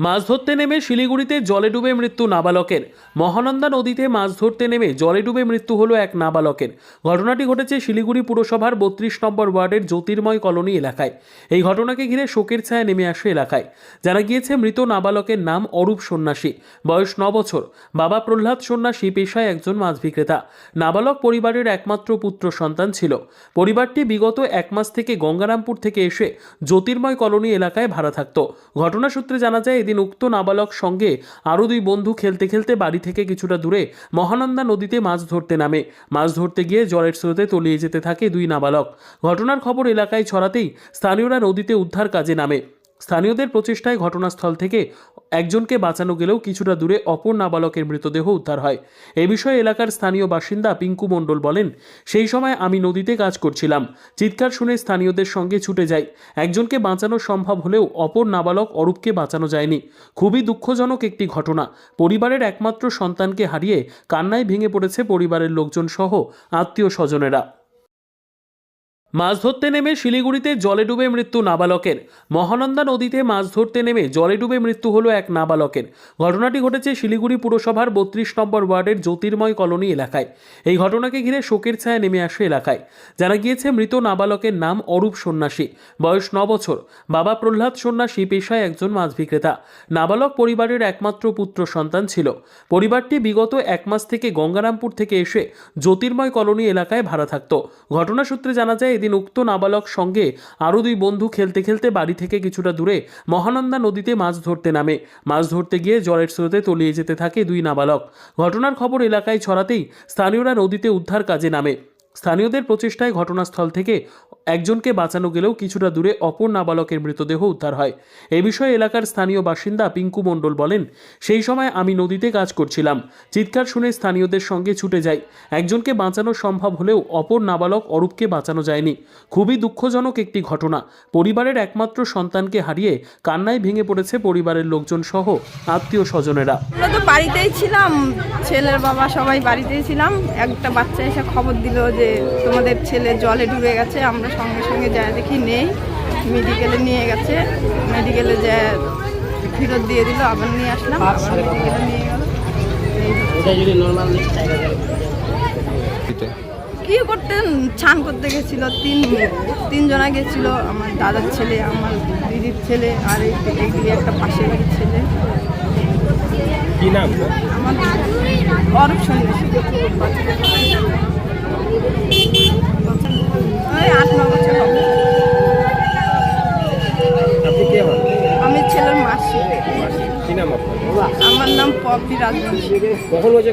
মাছ ধরতে নেমে শিলিগুড়িতে জলে ডুবে মৃত্যু নাবালকের। মহানন্দা নদীতে মাছ ধরতে নেমে জলে ডুবে মৃত্যু হলো এক নাবালকের। ঘটনাটি ঘটেছে শিলিগুড়ি পুরসভার বত্রিশ নম্বর ওয়ার্ডের জ্যোতির্ময় কলোনি এলাকায়। এই ঘটনাকে ঘিরে শোকের ছায়া নেমে আসে এলাকায়। জানা গিয়েছে, মৃত নাবালকের নাম অরূপ সন্ন্যাসী। বয়স ন বছর। বাবা প্রহ্লাদ সন্ন্যাসী পেশায় একজন মাছ বিক্রেতা। নাবালক পরিবারের একমাত্র পুত্র সন্তান ছিল। পরিবারটি বিগত এক মাস থেকে গঙ্গারামপুর থেকে এসে জ্যোতির্ময় কলোনি এলাকায় ভাড়া থাকত। ঘটনা সূত্রে জানা যায় এদিন উক্ত নাবালক সঙ্গে আরও দুই বন্ধু খেলতে খেলতে বাড়ি থেকে কিছুটা দূরে মহানন্দা নদীতে মাছ ধরতে নামে। মাছ ধরতে গিয়ে জলের স্রোতে তলিয়ে যেতে থাকে দুই নাবালক। ঘটনার খবর এলাকায় ছড়াতেই স্থানীয়রা নদীতে উদ্ধার কাজে নামে। স্থানীয়দের প্রচেষ্টায় ঘটনাস্থল থেকে একজনকে বাঁচানো গেলেও কিছুটা দূরে অপর নাবালকের মৃতদেহ উদ্ধার হয়। এ বিষয়ে এলাকার স্থানীয় বাসিন্দা পিঙ্কু মণ্ডল বলেন, সেই সময় আমি নদীতে কাজ করছিলাম। চিৎকার শুনে স্থানীয়দের সঙ্গে ছুটে যাই। একজনকে বাঁচানো সম্ভব হলেও অপর নাবালক অরূপকে বাঁচানো যায়নি। খুবই দুঃখজনক একটি ঘটনা। পরিবারের একমাত্র সন্তানকে হারিয়ে কান্নায় ভেঙে পড়েছে পরিবারের লোকজন সহ আত্মীয় স্বজনেরা মাছ ধরতে নেমে শিলিগুড়িতে জলে ডুবে মৃত্যু নাবালকের। মহানন্দা নদীতে মাছ ধরতে নেমে জলে ডুবে মৃত্যু হলো এক নাবালকের। ঘটনাটি ঘটেছে শিলিগুড়ি পুরসভার বত্রিশ নম্বর ওয়ার্ডের জ্যোতির্ময় কলোনি এলাকায়। এই ঘটনাকে ঘিরে শোকের ছায়া নেমে আসে এলাকায়। জানা গিয়েছে, মৃত নাবালকের নাম অরূপ সন্ন্যাসী। বয়স ন বছর। বাবা প্রহ্লাদ সন্ন্যাসী পেশায় একজন মাছ বিক্রেতা। নাবালক পরিবারের একমাত্র পুত্র সন্তান ছিল। পরিবারটি বিগত এক মাস থেকে গঙ্গারামপুর থেকে এসে জ্যোতির্ময় কলোনি এলাকায় ভাড়া থাকত। ঘটনা সূত্রে জানা যায় এদিন উক্ত নাবালক সঙ্গে আরও দুই বন্ধু খেলতে খেলতে বাড়ি থেকে কিছুটা দূরে মহানন্দা নদীতে মাছ ধরতে নামে। মাছ ধরতে গিয়ে জলের স্রোতে তলিয়ে যেতে থাকে দুই নাবালক। ঘটনার খবর এলাকায় ছড়াতেই স্থানীয়রা নদীতে উদ্ধার কাজে নামে। স্থানীয়দের প্রচেষ্টায় ঘটনাস্থল থেকে একজনকে বাঁচানো গেলেও কিছুটা দূরে অপর নাবালকের মৃতদেহ উদ্ধার হয়। এ বিষয়ে এলাকার স্থানীয় বাসিন্দা পিঙ্কু মণ্ডল বলেন, সেই সময় আমি নদীতে কাজ করছিলাম। চিৎকার শুনে স্থানীয়দের সঙ্গে ছুটে যাই। একজনকে বাঁচানো সম্ভব হলেও অপর নাবালক অরূপকে বাঁচানো যায়নি। খুবই দুঃখজনক একটি ঘটনা। পরিবারের একমাত্র সন্তানকে হারিয়ে কান্নায় ভেঙে পড়েছে পরিবারের লোকজন সহ আত্মীয় স্বজনেরা আমরা তো বাড়িতেই ছিলাম। ছেলের বাবা সবাই বাড়িতেই ছিলাম। একটা বাচ্চা এসে খবর দিল যে তোমাদের ছেলে জলে ডুবে গেছে আমরা সঙ্গে সঙ্গে যা দেখি নেই। মেডিকেলে নিয়ে গেছে। মেডিকেলে যা ফেরত দিয়ে দিল আবার নিয়ে আসলাম আবার মেডিকেলে নিয়ে গেল। কি করতেন ছান করতে গেছিল তিন তিনজনা গেছিল আমার দাদার ছেলে আমার দিদির ছেলে আর এই একটা পাশের বাড়ির ছেলে। কি নাম? আমার অরূপ সন্ন্যাসী আমার নাম পপি রাজবংশী। কখন হয়েছে